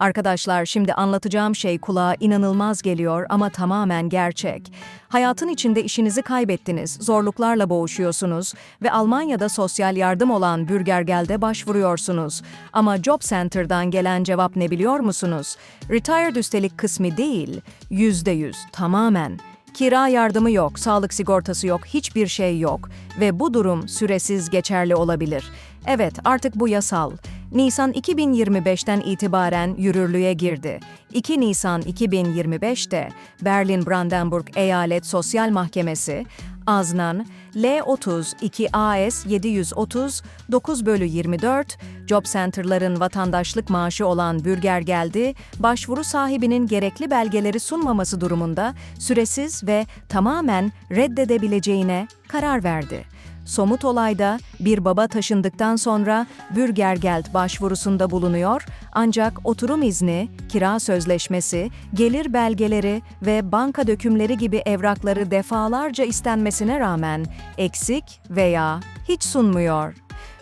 Arkadaşlar şimdi anlatacağım şey kulağa inanılmaz geliyor ama tamamen gerçek. Hayatın içinde işinizi kaybettiniz, zorluklarla boğuşuyorsunuz ve Almanya'da sosyal yardım olan Bürgergeld'e başvuruyorsunuz. Ama Job Center'dan gelen cevap ne biliyor musunuz? Retired üstelik kısmı değil, yüzde yüz, tamamen. Kira yardımı yok, sağlık sigortası yok, hiçbir şey yok ve bu durum süresiz geçerli olabilir. Evet, artık bu yasal. Nisan 2025'ten itibaren yürürlüğe girdi. 2 Nisan 2025'te Berlin Brandenburg Eyalet Sosyal Mahkemesi, Aznan L30 2 AS 730 9 bölü 24 Job Center'ların vatandaşlık maaşı olan Bürger geldi, başvuru sahibinin gerekli belgeleri sunmaması durumunda süresiz ve tamamen reddedebileceğine karar verdi. Somut olayda bir baba taşındıktan sonra Bürgergeld başvurusunda bulunuyor ancak oturum izni, kira sözleşmesi, gelir belgeleri ve banka dökümleri gibi evrakları defalarca istenmesine rağmen eksik veya hiç sunmuyor.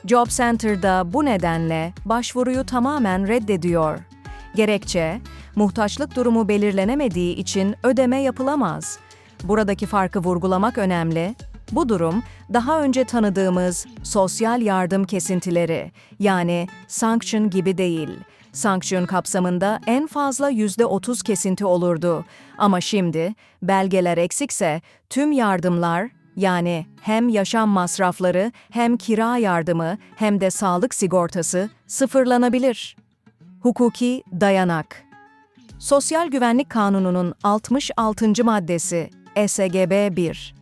Job Center'da bu nedenle başvuruyu tamamen reddediyor. Gerekçe, muhtaçlık durumu belirlenemediği için ödeme yapılamaz. Buradaki farkı vurgulamak önemli. Bu durum, daha önce tanıdığımız sosyal yardım kesintileri, yani sanction gibi değil. Sanksiyon kapsamında en fazla %30 kesinti olurdu. Ama şimdi, belgeler eksikse tüm yardımlar, yani hem yaşam masrafları, hem kira yardımı, hem de sağlık sigortası sıfırlanabilir. Hukuki dayanak Sosyal Güvenlik Kanunu'nun 66. maddesi SGB 1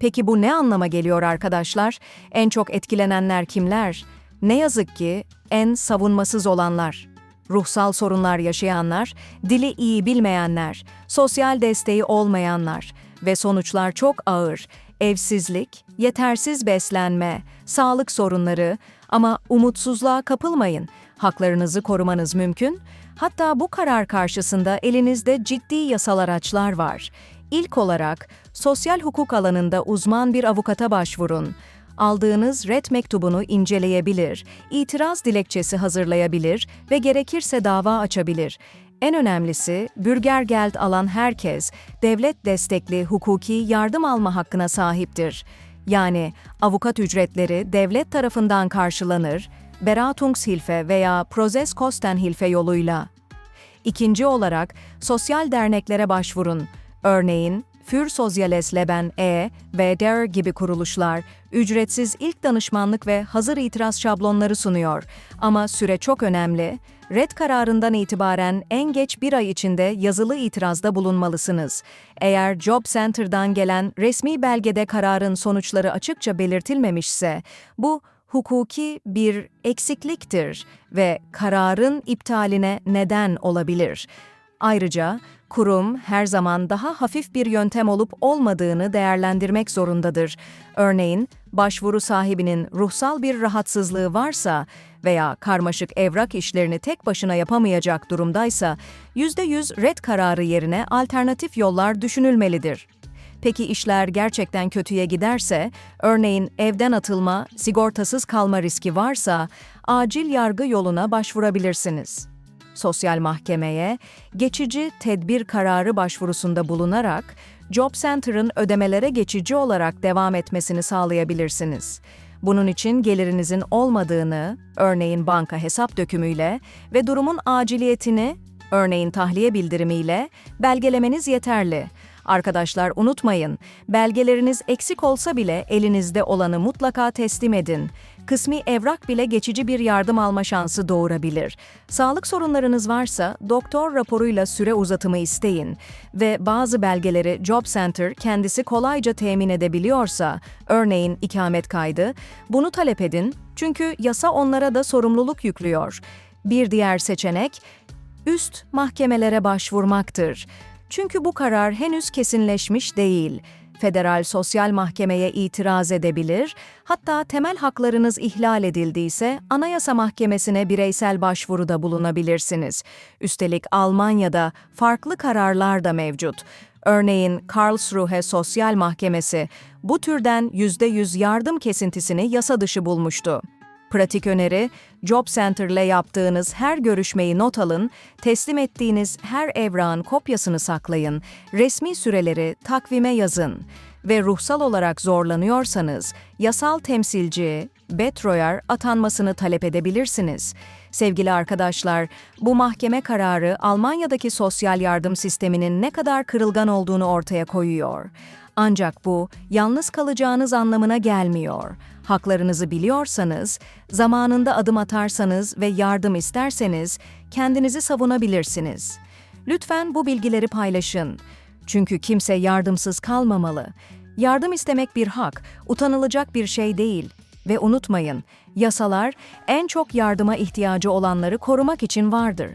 Peki bu ne anlama geliyor arkadaşlar? En çok etkilenenler kimler? Ne yazık ki en savunmasız olanlar. Ruhsal sorunlar yaşayanlar, dili iyi bilmeyenler, sosyal desteği olmayanlar ve sonuçlar çok ağır. Evsizlik, yetersiz beslenme, sağlık sorunları ama umutsuzluğa kapılmayın. Haklarınızı korumanız mümkün. Hatta bu karar karşısında elinizde ciddi yasal araçlar var. İlk olarak sosyal hukuk alanında uzman bir avukata başvurun. Aldığınız ret mektubunu inceleyebilir, itiraz dilekçesi hazırlayabilir ve gerekirse dava açabilir. En önemlisi, Bürgergeld alan herkes devlet destekli hukuki yardım alma hakkına sahiptir. Yani avukat ücretleri devlet tarafından karşılanır, Beratungshilfe veya Prozeskostenhilfe yoluyla. İkinci olarak sosyal derneklere başvurun. Örneğin Für Soziales Leben E ve DER gibi kuruluşlar ücretsiz ilk danışmanlık ve hazır itiraz şablonları sunuyor. Ama süre çok önemli. Red kararından itibaren en geç bir ay içinde yazılı itirazda bulunmalısınız. Eğer Job Center'dan gelen resmi belgede kararın sonuçları açıkça belirtilmemişse, bu hukuki bir eksikliktir ve kararın iptaline neden olabilir. Ayrıca kurum her zaman daha hafif bir yöntem olup olmadığını değerlendirmek zorundadır. Örneğin, başvuru sahibinin ruhsal bir rahatsızlığı varsa veya karmaşık evrak işlerini tek başına yapamayacak durumdaysa, %100 red kararı yerine alternatif yollar düşünülmelidir. Peki işler gerçekten kötüye giderse, örneğin evden atılma, sigortasız kalma riski varsa, acil yargı yoluna başvurabilirsiniz. Sosyal mahkemeye geçici tedbir kararı başvurusunda bulunarak Job Center'ın ödemelere geçici olarak devam etmesini sağlayabilirsiniz. Bunun için gelirinizin olmadığını, örneğin banka hesap dökümüyle ve durumun aciliyetini, örneğin tahliye bildirimiyle belgelemeniz yeterli. Arkadaşlar unutmayın, belgeleriniz eksik olsa bile elinizde olanı mutlaka teslim edin. Kısmi evrak bile geçici bir yardım alma şansı doğurabilir. Sağlık sorunlarınız varsa doktor raporuyla süre uzatımı isteyin ve bazı belgeleri Job Center kendisi kolayca temin edebiliyorsa, örneğin ikamet kaydı, bunu talep edin çünkü yasa onlara da sorumluluk yüklüyor. Bir diğer seçenek üst mahkemelere başvurmaktır. Çünkü bu karar henüz kesinleşmiş değil. Federal Sosyal Mahkemeye itiraz edebilir, hatta temel haklarınız ihlal edildiyse Anayasa Mahkemesi'ne bireysel başvuruda bulunabilirsiniz. Üstelik Almanya'da farklı kararlar da mevcut. Örneğin Karlsruhe Sosyal Mahkemesi bu türden %100 yardım kesintisini yasa dışı bulmuştu. Pratik öneri, Job Center ile yaptığınız her görüşmeyi not alın, teslim ettiğiniz her evrağın kopyasını saklayın, resmi süreleri takvime yazın ve ruhsal olarak zorlanıyorsanız yasal temsilci, Betroyer atanmasını talep edebilirsiniz. Sevgili arkadaşlar, bu mahkeme kararı Almanya'daki sosyal yardım sisteminin ne kadar kırılgan olduğunu ortaya koyuyor. Ancak bu yalnız kalacağınız anlamına gelmiyor. Haklarınızı biliyorsanız, zamanında adım atarsanız ve yardım isterseniz kendinizi savunabilirsiniz. Lütfen bu bilgileri paylaşın. Çünkü kimse yardımsız kalmamalı. Yardım istemek bir hak, utanılacak bir şey değil. Ve unutmayın, yasalar en çok yardıma ihtiyacı olanları korumak için vardır.